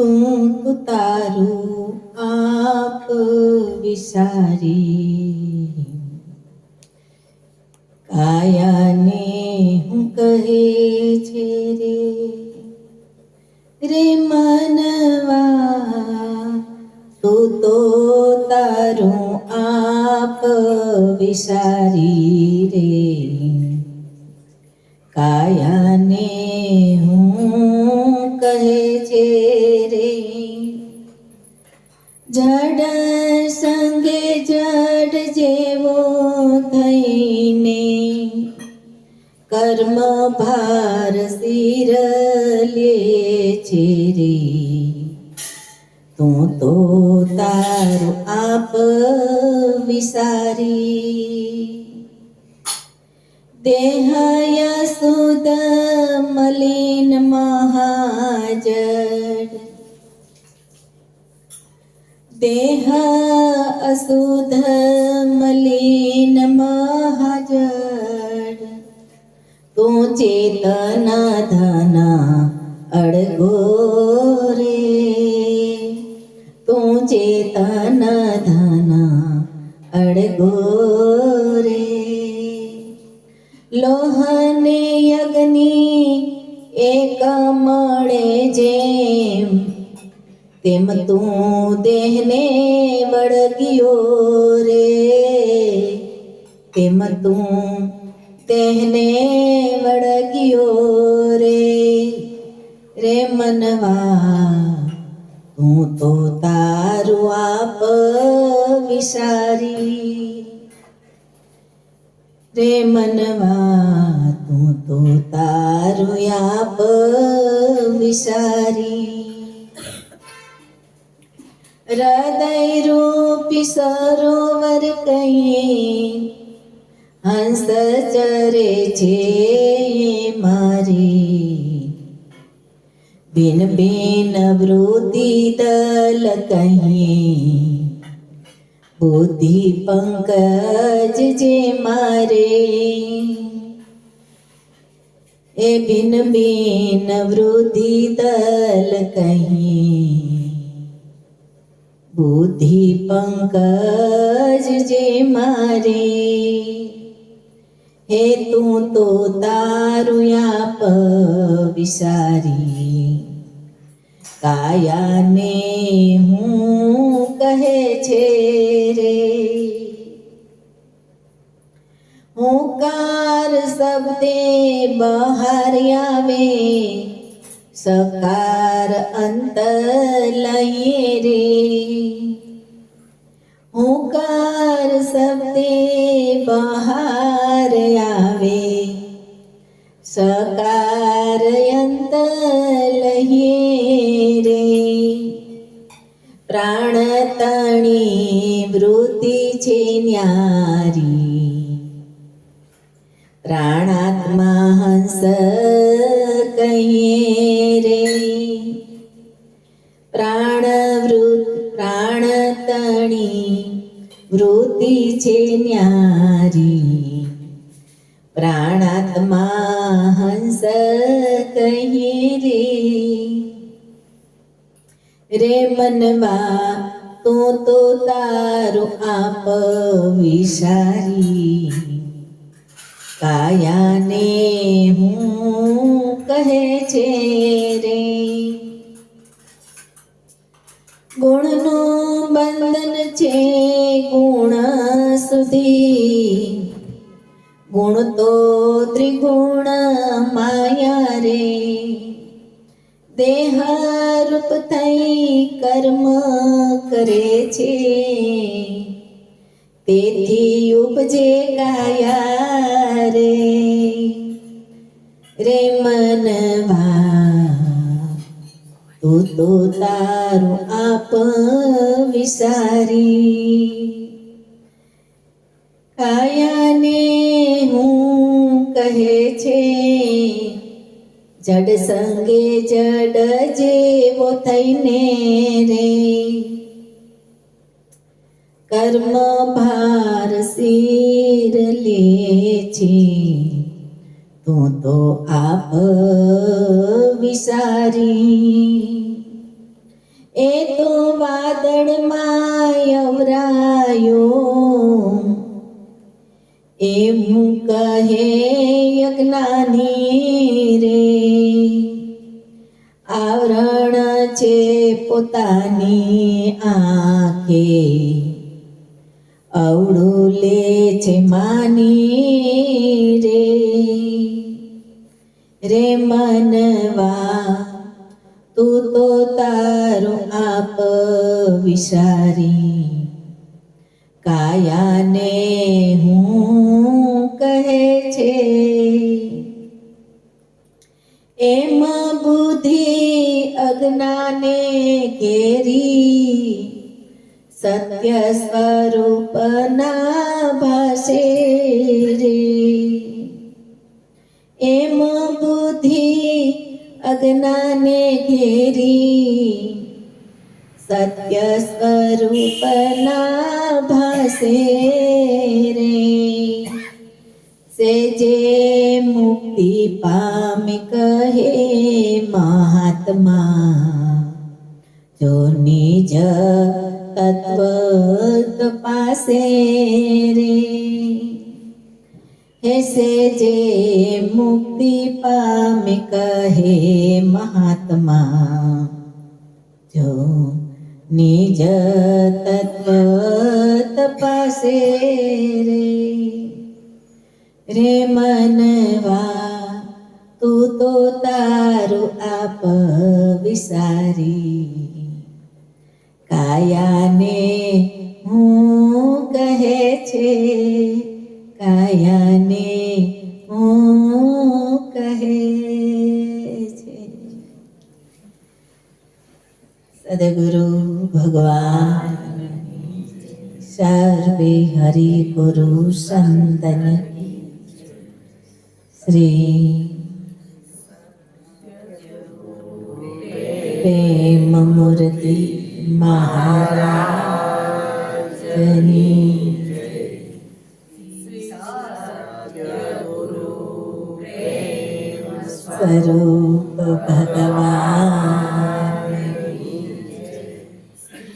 તું તારું આપ વિસારી. કાયાને હું કહે છે રે રે મનવા, તું તો તારું આપ વિસારી. જડ સંગે જડ જેવો થઈને કર્મ ભાર શિર લે છે રે. તું તો તારું આપ વિસારી. દેહય દેહ અશુદ્ધ મલિન મહાજડ તું ચેતન ધન અડગો રે તું ચેતન ધન અડગો રે લોહને અગ્નિ એક મળે જેમ તેમ તું દેહને વળગ્યો રે. તેમ તું દેહને વળગ્યો રે. રે મનવા, તું તો તારું આપ વિસારી. રે મનવા, તું તો તારું આપ વિસારી. હૃદય રૂપી સરોવર કહીએ હંસ ચરે છે મારી બિન બિન વૃત્તિ દલ કહીએ બુદ્ધિ પંકજ જે મારે એ બિન બિન વૃદ્ધિ દલ કહીએ બુદ્ધિ પંકજ જે મારે હે તું તો તારું આપ વિસારી કાયાને હું કહે છે રે હું કાર શબ્દે બહાર આવે સકાર અંત લઈએ રે. હુંકાર શબ્દે બહાર આવે. સકાર અંત લઈએ રે. પ્રાણ તણી વૃત્તિ છે ન્યારી. પ્રાણાત્મા હંસ કહીએ વૃત્તિ છે ન્યારી. પ્રાણાત્મા હંસ કહી રે. રે મનમાં તું તો તારું આપ વિસારી કાયાને હું કહે છે રે. ગુણનું બંધન છે ગુણ સુધી. ગુણ તો ત્રિગુણ માયા રે. દેહ રૂપ થઈ કર્મ કરે છે. તેથી ઉપજે કાયા રે. રે મનવા તું તો તારું આપ વિસારી. કાયાને હું કહે છે, જડ સંગે જડ જેવો થઈને રે. કર્મ ભાર શિર લે છે, તું તો આપ વિસારી. એ તો વાદળમાં યવરાયો એવું કહે યજ્ઞાની રે. આવરણ છે પોતાની આંખે. અવળું લે છે માની રે. રે મનવા તું તો તારું આપ વિચારી કાયાને હું કહે છે, એમ બુદ્ધિ અજ્ઞાને ઘેરી, સત્ય સ્વરૂપના ભાષે રે. એમ અજ્ઞાને ઘેરી સત્ય સ્વરૂપના ભાષે રે સેજે મુક્તિ પામે કહે મહાત્મા જો નિજ તત્વ પાસે રે હે સેજે મુક્તિ પામે કહે મહાત્મા જો નિજ તત્વ તપાસે રે રે મનવા તું તો તારું આપ વિસારી કાયાને હું કહે છે સર્વે હરિ ગુરુ સંતન શ્રી પ્રેમ મૂર્તિ મહારાજની